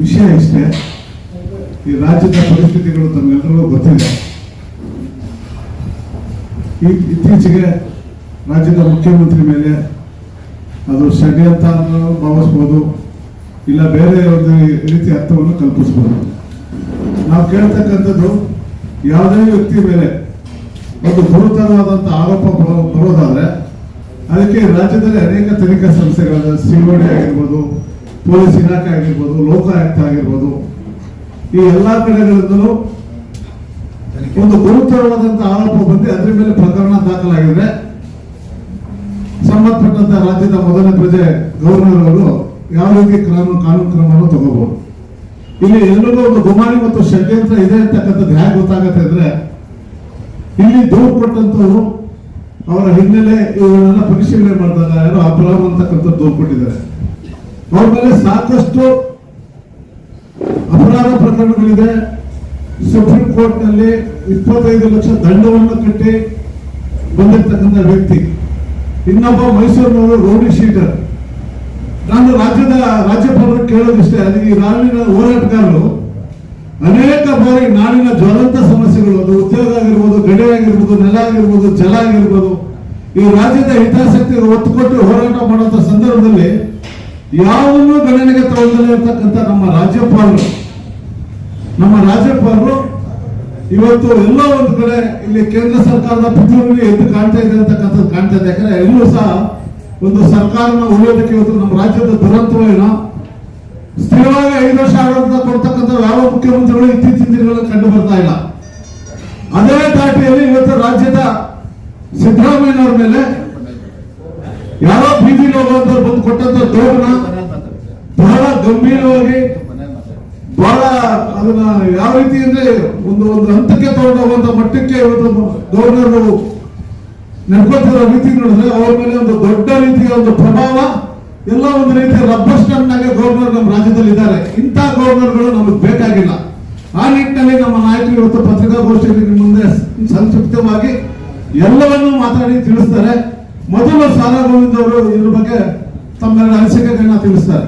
ವಿಷಯ ಇಷ್ಟೇ, ಈ ರಾಜ್ಯದ ಪರಿಸ್ಥಿತಿಗಳು ತಮ್ಮೆಲ್ಲರಿಗೂ ಗೊತ್ತಿದೆ. ಈ ಇತ್ತೀಚೆಗೆ ರಾಜ್ಯದ ಮುಖ್ಯಮಂತ್ರಿ ಮೇಲೆ ಅದು ಷಡ್ಯಂತ್ರ ಅಂತ ಭಾವಿಸ್ಬೋದು, ಇಲ್ಲ ಬೇರೆ ಒಂದು ರೀತಿ ಅರ್ಥವನ್ನು ಕಲ್ಪಿಸ್ಬೋದು. ನಾವು ಕೇಳ್ತಕ್ಕಂಥದ್ದು ಯಾವುದೇ ವ್ಯಕ್ತಿ ಮೇಲೆ ಒಂದು ಗುರುತರವಾದಂಥ ಆರೋಪ ಬರೋದಾದ್ರೆ, ಅದಕ್ಕೆ ರಾಜ್ಯದಲ್ಲಿ ಅನೇಕ ತನಿಖಾ ಸಂಸ್ಥೆಗಳಾದ ಸಿಒಡಿ ಆಗಿರ್ಬೋದು ಪೊಲೀಸ್ ಇಲಾಖೆ ಆಗಿರ್ಬೋದು ಲೋಕಾಯುಕ್ತ ಆಗಿರ್ಬೋದು, ಈ ಎಲ್ಲಾ ಕಡೆಗಳಿಂದಲೂ ಒಂದು ಗುರುತರವಾದಂತಹ ಆರೋಪ ಬಂದು ಅದ್ರ ಮೇಲೆ ಪ್ರಕರಣ ದಾಖಲಾಗಿದೆ ಸಂಬಂಧಪಟ್ಟಂತ ರಾಜ್ಯದ ಮೊದಲನೇ ಪ್ರಜೆ ಗವರ್ನರ್ ಅವರು ಯಾವ ರೀತಿ ಕಾನೂನು ಕಾನೂನು ಕ್ರಮವನ್ನು ತಗೋಬಹುದು. ಇಲ್ಲಿ ಎಲ್ಲರಿಗೂ ಒಂದು ಗುಮಾನಿ ಮತ್ತು ಷಡ್ಯಂತ್ರ ಇದೆ ಅಂತಕ್ಕಂಥದ್ದು ಹೇಗೆ ಗೊತ್ತಾಗತ್ತೆ ಅಂದ್ರೆ, ಇಲ್ಲಿ ದೂರು ಕೊಟ್ಟಂತವರು ಅವರ ಹಿನ್ನೆಲೆ ಇವರನ್ನ ಪರಿಶೀಲನೆ ಮಾಡಿದಾಗ ಯಾರೋ ಅಪರಾಧ ಅಂತಕ್ಕಂಥ ದೂರು ಕೊಟ್ಟಿದ್ದಾರೆ. ಅವ್ರ ಮೇಲೆ ಸಾಕಷ್ಟು ಅಪರಾಧ ಪ್ರಕರಣಗಳಿದೆ. ಸುಪ್ರೀಂ ಕೋರ್ಟ್ನಲ್ಲಿ ಇಪ್ಪತ್ತೈದು ಲಕ್ಷ ದಂಡವನ್ನು ಕಟ್ಟಿ ಬಂದಿರ್ತಕ್ಕಂಥ ವ್ಯಕ್ತಿ. ಇನ್ನೊಬ್ಬ ಮೈಸೂರಿನವರು ರೌಡಿ ಶೀಟರ್ ನಾನು ರಾಜ್ಯದ ರಾಜ್ಯಪಾಲರು ಕೇಳೋದಿಷ್ಟೇ, ಅದು ಈ ನಾಡಿನ ಹೋರಾಟಗಾರರು. ಅನೇಕ ಬಾರಿ ನಾಡಿನ ಜ್ವಲಂತ ಸಮಸ್ಯೆಗಳು, ಅದು ಉದ್ಯೋಗ ಆಗಿರ್ಬೋದು, ಗಡಿ ಆಗಿರ್ಬೋದು, ನೆಲ ಆಗಿರ್ಬೋದು, ಜಲ ಆಗಿರ್ಬೋದು, ಈ ರಾಜ್ಯದ ಹಿತಾಸಕ್ತಿ ಒತ್ತು ಕೊಟ್ಟು ಹೋರಾಟ ಮಾಡುವಂತ ಸಂದರ್ಭದಲ್ಲಿ ಯಾವನ್ನೂ ಗಣನೆಗೆ ತಗೊಳ್ಳದೇ ಇರ್ತಕ್ಕಂಥ ನಮ್ಮ ರಾಜ್ಯಪಾಲರು. ನಮ್ಮ ರಾಜ್ಯಪಾಲರು ಇವತ್ತು ಎಲ್ಲ ಒಂದು ಕಡೆ ಇಲ್ಲಿ ಕೇಂದ್ರ ಸರ್ಕಾರದ ಪ್ರತಿಯೊಂದು ಎದ್ದು ಕಾಣ್ತಾ ಇದೆ ಅಂತಕ್ಕಂಥದ್ದು ಕಾಣ್ತಾ ಇದೆ. ಯಾಕಂದ್ರೆ ಎಲ್ಲೂ ಸಹ ಒಂದು ಸರ್ಕಾರನ ಉಳಿಯೋದಕ್ಕೆ ಇವತ್ತು ನಮ್ಮ ರಾಜ್ಯದ ದುರಂತವೇನೋ. ಸ್ಥಿರವಾಗಿ ಐದು ವರ್ಷ ಆಡಳಿತ ಕೊಡ್ತಕ್ಕಂಥ ಯಾವ ಮುಖ್ಯಮಂತ್ರಿಗಳು ಇತ್ತೀಚಿನ ದಿನಗಳಲ್ಲಿ ಕಂಡು ಬರ್ತಾ ಇಲ್ಲ. ಅದೇ ದಾಟಿಯಲ್ಲಿ ಇವತ್ತು ರಾಜ್ಯದ ಸಿದ್ದರಾಮಯ್ಯನವರ ಮೇಲೆ ಯಾರೋ ಬೀದಿಲಿ ಹೋಗುವಂತವ್ರು ಬಂದು ಕೊಟ್ಟಂತ ದೂರನ ಬಹಳ ಗಂಭೀರವಾಗಿ, ಬಹಳ ಅದನ್ನ ಯಾವ ರೀತಿ ಅಂದ್ರೆ ಒಂದು ಒಂದು ಹಂತಕ್ಕೆ ತಗೊಂಡೋಗುವಂತ ಮಟ್ಟಕ್ಕೆ ಇವತ್ತು ಗವರ್ನರ್ ನಡ್ಕೊತಿರೋ ರೀತಿ ನೋಡಿದ್ರೆ ಅವ್ರ ಮೇಲೆ ಒಂದು ದೊಡ್ಡ ರೀತಿಯ ಒಂದು ಪ್ರಭಾವ, ಎಲ್ಲ ಒಂದು ರೀತಿಯ ರಬ್ಬರ್ ಗವರ್ನರ್ ನಮ್ಮ ರಾಜ್ಯದಲ್ಲಿ ಇದ್ದಾರೆ. ಇಂಥ ಗವರ್ನರ್ಗಳು ನಮಗೆ ಬೇಕಾಗಿಲ್ಲ. ಆ ನಿಟ್ಟಿನಲ್ಲಿ ನಮ್ಮ ನಾಯಕರು ಇವತ್ತು ಪತ್ರಿಕಾಗೋಷ್ಠಿಯಲ್ಲಿ ನಿಮ್ಮ ಮುಂದೆ ಸಂಕ್ಷಿಪ್ತವಾಗಿ ಎಲ್ಲವನ್ನೂ ಮಾತಾಡಿ ತಿಳಿಸ್ತಾರೆ. ಮೊದಲು ಸಾಲ ಗೋವಿಂದ್ ಅವರು ಇದ್ರ ಬಗ್ಗೆ ತಮ್ಮೆಲ್ಲ ಅನಿಸಿಕೆಗಳನ್ನ ತಿಳಿಸ್ತಾರೆ.